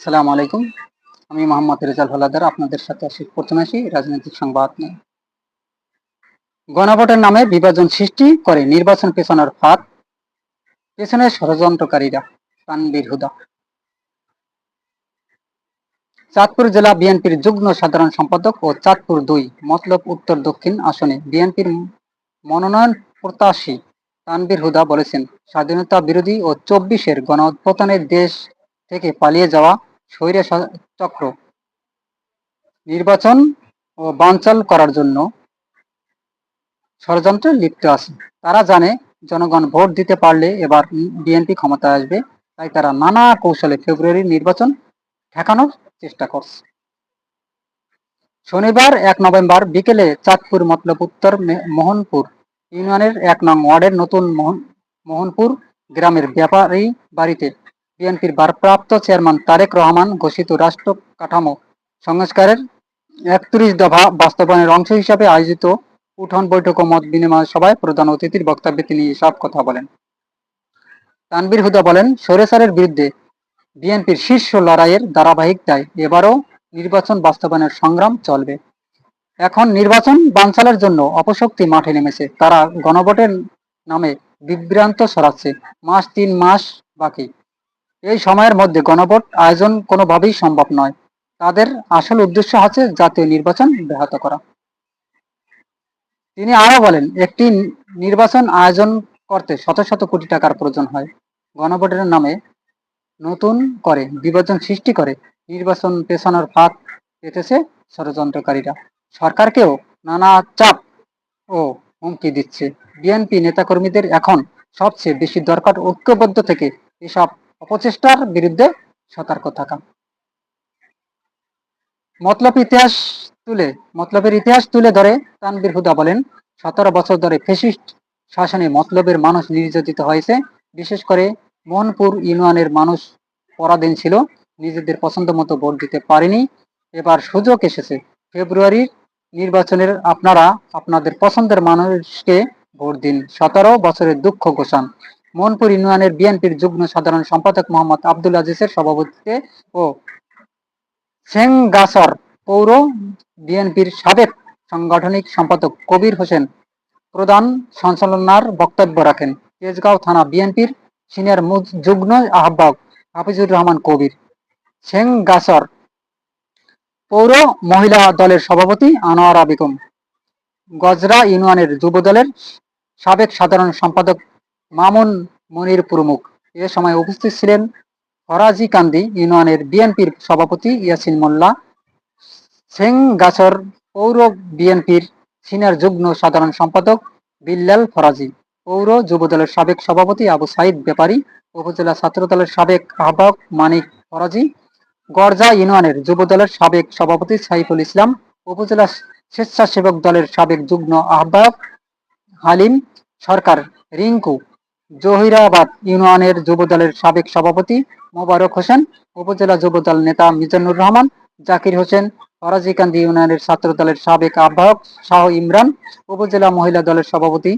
সালাম আলাইকুম। আমি মোহাম্মদ রেজাল হলাদার, আপনাদের সাথে আসি প্রথমে আসি রাজনৈতিক সংবাদ নিয়ে। গণভোটের নামে বিভাজন সৃষ্টি করে নির্বাচন পেছানোর ফাঁদ, পেছনে ষড়যন্ত্রকারীরা তানবীর হুদা। চাঁদপুর জেলা বিএনপির যুগ্ম সাধারণ সম্পাদক ও চাঁদপুর দুই মতলব উত্তর দক্ষিণ আসনে বিএনপির মনোনয়ন প্রত্যাশী তানবীর হুদা বলেছেন। স্বাধীনতা বিরোধী ও চব্বিশের গণ দেশ থেকে পালিয়ে যাওয়া স্বৈর চক্র। নির্বাচন ও বানচাল করার জন্য ষড়যন্ত্রে লিপ্ত আছে তারা জানে জনগণ ভোট দিতে পারলে এবার বিএনপি ক্ষমতায় আসবে, তাই তারা নানা কৌশলে ফেব্রুয়ারির নির্বাচন ঠেকানোর চেষ্টা করছে। শনিবার এক নভেম্বর বিকেলে চাঁদপুর মতলব উত্তর মোহনপুর ইউনিয়নের এক নং ওয়ার্ডের নতুন মোহনপুর গ্রামের ব্যাপারী বাড়িতে বিএনপির ভারপ্রাপ্ত চেয়ারম্যান তারেক রহমান ঘোষিত রাষ্ট্র কাঠামো সংস্কারের একত্রিশ দফা বাস্তবায়নের অংশ হিসাবে আয়োজিত উঠোন বৈঠক ও মত বিনিময় সভায় প্রধান অতিথির বক্তব্যে তিনি এসব কথা বলেন। তানবির হুদা বলেন সরেসারের বিরুদ্ধে বিএনপির শীর্ষ লড়াইয়ের ধারাবাহিকতায় এবারও নির্বাচন বাস্তবায়নের সংগ্রাম চলবে। এখন নির্বাচন বানচালের জন্য অপশক্তি মাঠে নেমেছে। তারা গণভোটের নামে বিভ্রান্ত সরাচ্ছে মাস তিন মাস বাকি। এই সময়ের মধ্যে গণভোট আয়োজন কোনোভাবেই সম্ভব নয়। তাদের আসল উদ্দেশ্য হচ্ছে জাতীয় নির্বাচন ব্যাহত করা। তিনি আরও বলেন, একটি নির্বাচন আয়োজন করতে শত শত কোটি টাকার প্রয়োজন হয়। গণভোটের নামে নতুন করে বিভাজন সৃষ্টি করে নির্বাচন পেছানোর ফাঁক পেতেছে ষড়যন্ত্রকারীরা। সরকারকেও নানা চাপ ও হুমকি দিচ্ছে। বিএনপি নেতাকর্মীদের এখন সবচেয়ে বেশি দরকার ঐক্যবদ্ধ থেকে এসব অপচেষ্টার বিরুদ্ধে সতর্ক থাকা। মতলব ইতিহাস তুলে, মতলবের ইতিহাস তুলে ধরে তানবির হুদা বলেন, সতেরো বছর ধরে ফেসিস্ট শাসনে মতলবের মানুষ নির্যাতিত হয়েছে। বিশেষ করে মোহনপুর ইউনিয়নের মানুষ পরাধীন ছিল, নিজেদের পছন্দ মতো ভোট দিতে পারেনি। এবার সুযোগ এসেছে, ফেব্রুয়ারির নির্বাচনের আপনারা, আপনাদের পছন্দের মানুষকে ভোট দিন। সতেরো বছরের দুঃখ ঘোষণ মোহনপুর ইউনিয়নের বিএনপির যুগ্ম সাধারণ সম্পাদক মোহাম্মদ আব্দুল আজিজের সভাপতিত্বে ও সেঙ্গাসর পৌর বিএনপির সাবেক সাংগঠনিক সম্পাদক কবির হোসেন প্রধান সঞ্চালনার বক্তব্য রাখেন। তেজগাঁও থানা বিএনপির সিনিয়র যুগ্ম আহ্বায়ক হাফিজুর রহমান কবির। সেঙ্গাসর পৌর মহিলা দলের সভাপতি আনোয়ারা বেগম গজরা ইউনিয়নের যুব দলের সাবেক সাধারণ সম্পাদক মামুন মনির প্রমুখ। এ সময় উপস্থিত ছিলেন ফরাজি কান্দি ইউনিয়নের বিএনপির সভাপতি ইয়াসিন মোল্লা সেংগাছর পৌর বিএনপির সিনিয়র যুগ্ম সাধারণ সম্পাদক বিল্লাল ফরাজি, পৌর যুবদলের সাবেক সভাপতি আবু সাইদ ব্যাপারী, উপজেলা ছাত্রদলের সাবেক আহ্বায়ক মানিক ফরাজি, গরজা ইউনিয়নের যুবদলের সাবেক সভাপতি সাইফুল ইসলাম, উপজেলা স্বেচ্ছাসেবক দলের সাবেক যুগ্ম আহ্বায়ক হালিম সরকার, রিঙ্কু জহিরাবাদ ইউনিয়নের যুবদলের সাবেক সভাপতি মোবারক হোসেন, উপজেলা যুবদল নেতা মিজানুর রহমান, জাকির হোসেন ফরাজিকান্দি ইউনিয়নের ছাত্র দলের সাবেক আহ্বায়ক শাহ ইমরান, উপজেলা মহিলা দলের সভাপতি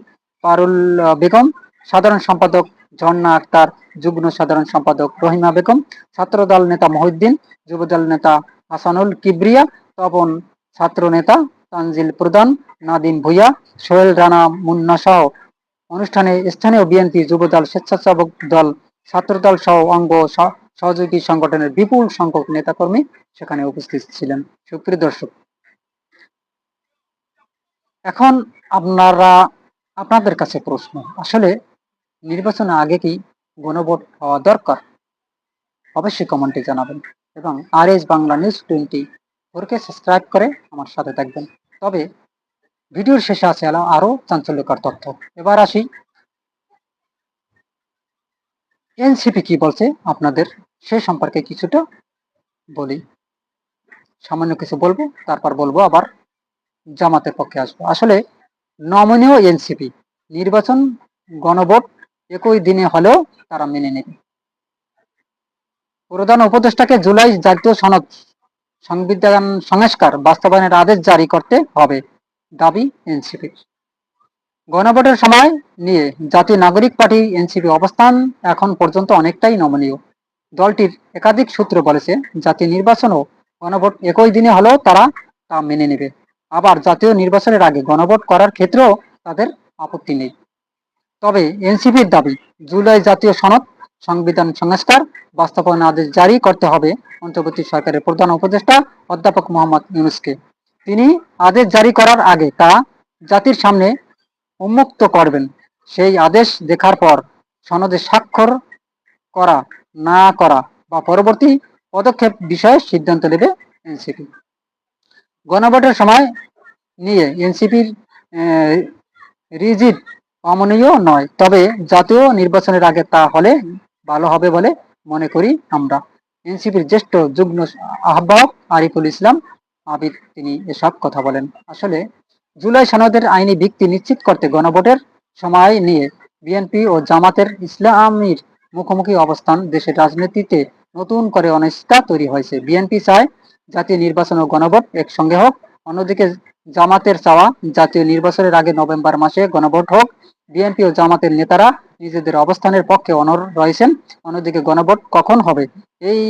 পারুল বেগম, সাধারণ সম্পাদক ঝর্ণা আক্তার, যুগ্ম সাধারণ সম্পাদক রহিমা বেগম ছাত্র দল নেতা মহিউদ্দিন, যুবদল নেতা হাসানুল কিবরিয়া, তপন ছাত্র নেতা তানজিল প্রধান, নাদিম ভুইয়া, সোহেল রানা মুন্না সহ অনুষ্ঠানে স্থানীয় বিএনপি যুবদল, স্বেচ্ছাসেবক দল, ছাত্রদল সহ অঙ্গ সহযোগী সংগঠনের বিপুল সংখ্যক নেতাকর্মী সেখানে উপস্থিত ছিলেন। সুপ্রিয় দর্শক, এখন আপনারা, আপনাদের কাছে প্রশ্ন, আসলে নির্বাচনের আগে কি গণভোট হওয়া দরকার? অবশ্যই কমেন্টে জানাবেন এবং R S Bangla news twenty ফোরকে সাবস্ক্রাইব করে আমার সাথে থাকবেন। তবে ভিডিওর শেষে আছে আরও চাঞ্চল্যকর তথ্য। এবার আসি। এনসিপি কি বলছে? আপনাদের সে সম্পর্কে কিছুটা বলি। সামান্য কিছু বলব, তারপর বলব আবার জামাতের পক্ষে আসব। আসলে নমনীয় এনসিপি, নির্বাচন গণভোট একই দিনে হলেও তারা মেনে নেবে। প্রধান উপদেষ্টাকে জুলাই জাতীয় সনদ সংবিধান সংস্কার বাস্তবায়নের আদেশ জারি করতে হবে। দাবি এনসিপির গণভোটের সময় নিয়ে জাতীয় নাগরিক পার্টি এনসিপি অবস্থান এখন পর্যন্ত অনেকটাই নমনীয়। দলটির একাধিক সূত্র বলেছে জাতীয় নির্বাচন ও গণভোট একই দিনে হলেও তারা তা মেনে নেবে। আবার জাতীয় নির্বাচনের আগে গণভোট করার ক্ষেত্রেও তাদের আপত্তি নেই। তবে এনসিপির দাবি, জুলাই জাতীয় সনদ, সংবিধান সংস্কার, বাস্তবায়ন আদেশ জারি করতে হবে অন্তর্বর্তী সরকারের প্রধান উপদেষ্টা অধ্যাপক মোহাম্মদ ইউনুসকে। তিনি আদেশ জারি করার আগে তা জাতির সামনে উন্মুক্ত করবেন। সেই আদেশ দেখার পর সনদে স্বাক্ষর করা না করা বা পরবর্তী পদক্ষেপ বিষয়ে সিদ্ধান্ত নেবে এনসিপি। গণভোটের সময় নিয়ে এনসিপির রিজিড অমনীয় নয়, তবে জাতীয় নির্বাচনের আগে তা হলে ভালো হবে বলে মনে করি আমরা। এনসিপির জ্যেষ্ঠ যুগ্ম আহ্বায়ক আরিফুল ইসলাম আবিদ, তিনি এসব কথা বলেন। আসলে, জুলাই সনদের আইনি ভিত্তি নিশ্চিত করতে গণভোটের সময় নিয়ে বিএনপি ও জামাতের ইসলামীর মুখোমুখি অবস্থান দেশের রাজনীতিতে নতুন করে অনিশ্চিতা তৈরি হয়েছে। বিএনপি চায় জাতীয় নির্বাচন ও গণভোট একসঙ্গে হোক, অন্যদিকে জামাতের চাওয়া জাতীয় নির্বাচনের আগে নভেম্বর মাসে গণভোট হোক বিএনপি ও জামাতের নেতারা নিজেদের অবস্থানের পক্ষে অনর রয়েছেন। অন্যদিকে গণভোট কখন হবে? এই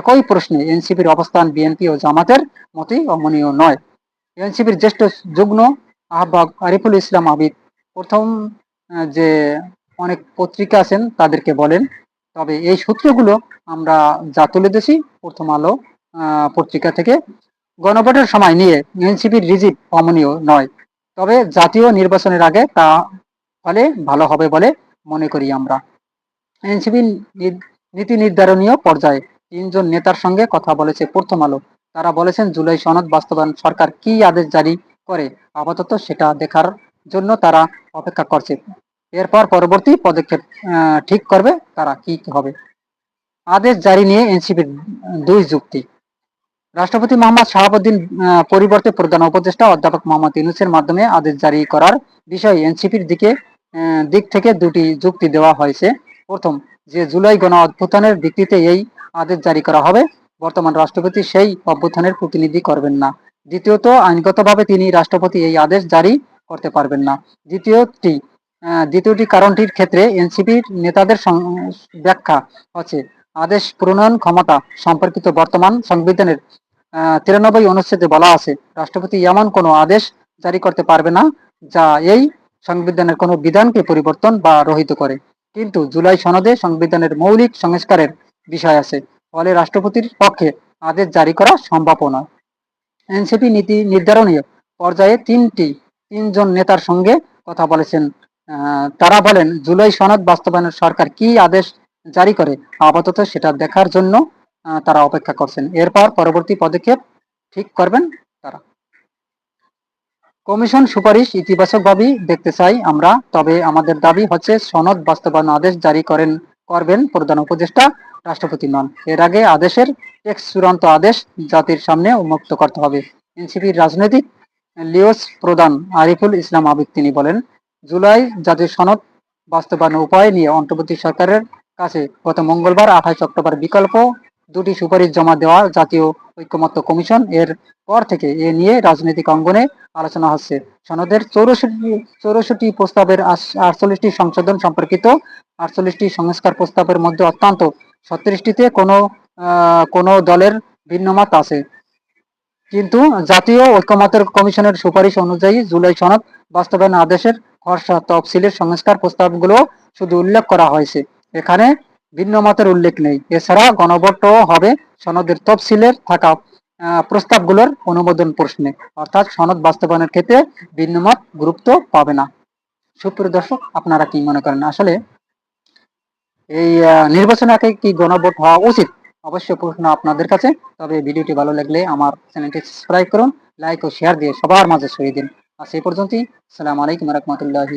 একই প্রশ্নে এনসিপির অবস্থান বিএনপি ও জামাতের মতই অমনীয় নয়। এনসিপির জ্যেষ্ঠ যুগ্ম আহ্বায়ক আরিফুল ইসলাম আবিদ প্রথম যে অনেক পত্রিকা আছেন তাদেরকে বলেন, তবে এই সূত্রগুলো আমরা যা তুলে দিয়েছি প্রথম আলো পত্রিকা থেকে, গণভোটের সময় নিয়ে এনসিপির রিজিট অমনীয় নয়। তবে জাতীয় নির্বাচনের আগে তা ফলে ভালো হবে বলে মনে করি আমরা। এনসিপি নীতি নির্ধারণীয় পর্যায়ে তিনজন নেতার সঙ্গে কথা বলেছে প্রথম আলো। তারা বলেছেন, জুলাই সনদ বাস্তবায়ন সরকার কি আদেশ জারি করে আপাতত সেটা দেখার জন্য তারা অপেক্ষা করছে। এরপর পরবর্তী পদক্ষেপ ঠিক করবে তারা কি হবে। আদেশ জারি নিয়ে এনসিপির দুই যুক্তি। রাষ্ট্রপতি মোহাম্মদ শাহাবুদ্দিন পরিবর্তে প্রধান উপদেষ্টা অধ্যাপক মোহাম্মদ ইউনুসের মাধ্যমে আদেশ জারি করার বিষয়ে এনসিপির দিকে দিক থেকে দুটি যুক্তি দেওয়া হয়েছে। প্রথম, যে জুলাই গণ অভ্যুত্থানের ভিত্তিতে এই আদেশ জারি করা হবে, বর্তমান রাষ্ট্রপতি সেই অভ্যুত্থানের প্রতিনিধি করবেন না। দ্বিতীয়ত, আইনগতভাবে তিনি রাষ্ট্রপতি এই আদেশ জারি করতে পারবেন না। দ্বিতীয়টি দ্বিতীয়টি কারণটির ক্ষেত্রে এনসিপির নেতাদের ব্যাখ্যা হচ্ছে, আদেশ প্রণয়ন ক্ষমতা সম্পর্কিত বর্তমান সংবিধানের তিরানব্বই অনুচ্ছেদে বলা আছে, রাষ্ট্রপতি এমন কোনো আদেশ জারি করতে পারবে না, যা এই সংবিধানের কোনো বিধানকে পরিবর্তন বা রহিত করে। কিন্তু জুলাই সনদে সংবিধানের মৌলিক সংস্কারের বিষয় আছে। ফলে রাষ্ট্রপতির পক্ষে আদেশ জারি করা সম্ভব নয়। এনসিপি নীতি নির্ধারণীয় পর্যায়ে তিনটি, তিনজন নেতার সঙ্গে কথা বলেছেন। তারা বলেন, জুলাই সনদ বাস্তবায়নের সরকার কি আদেশ জারি করে? আপাতত সেটা দেখার জন্য তারা অপেক্ষা করছেন। এরপর পরবর্তী পদক্ষেপ ঠিক করবেন কমিশন সুপারিশ ইতিবাচকভাবেই দেখতে চাই আমরা, তবে আমাদের দাবি হচ্ছে সনদ বাস্তবায়ন আদেশ জারি করেন, করবেন প্রধান উপদেষ্টা রাষ্ট্রপতি নন। এর আগে আদেশের টেক্স চূড়ান্ত আদেশ জাতির সামনে উন্মুক্ত করতে হবে। এনসিপির রাজনৈতিক লিওস প্রধান আরিফুল ইসলাম আবিদ তিনি বলেন, জুলাই জাতির সনদ বাস্তবায়ন উপায় নিয়ে অন্তর্বর্তী সরকারের কাছে গত মঙ্গলবার আঠাইশ অক্টোবর বিকল্প দুটি সুপারিশ জমা দেওয়া জাতীয় ঐক্যমত্য কমিশন এর পর থেকে এ নিয়ে রাজনৈতিক অঙ্গনে আলোচনা হচ্ছে। সনদের চৌরষট্টি চৌরষট্টি প্রস্তাবের আটচল্লিশটি সংশোধন সম্পর্কিত আটচল্লিশটি সংস্কার প্রস্তাবের মধ্যে অত্যন্ত ছত্রিশটিতে কোনো কোনো দলের ভিন্নমত আছে। কিন্তু জাতীয় ঐক্যমতের কমিশনের সুপারিশ অনুযায়ী জুলাই সনদ বাস্তবায়ন আদেশের খসড়া তফসিলের সংস্কার প্রস্তাবগুলো শুধু উল্লেখ করা হয়েছে। এখানে ভিন্ন মতের উল্লেখ নেই। এছাড়া গণভোটও হবে সনদের তফসিলের থাকা প্রস্তাবগুলোর অনুমোদন প্রশ্নে। অর্থাৎ সনদ বাস্তবায়নের ক্ষেত্রে ভিন্নমত গুরুত্ব পাবে না। সুপ্রিয় দর্শক, আপনারা কি মনে করেন? আসলে এই নির্বাচন আগে কি গণভোট হওয়া উচিত? অবশ্যই প্রশ্ন আপনাদের কাছে। তবে ভিডিওটি ভালো লাগলে আমার চ্যানেলটি সাবস্ক্রাইব করুন, লাইক ও শেয়ার দিয়ে সবার মাঝে ছড়িয়ে দিন। আর সেই পর্যন্তই। আসসালামু আলাইকুম রহমতুল্লাহি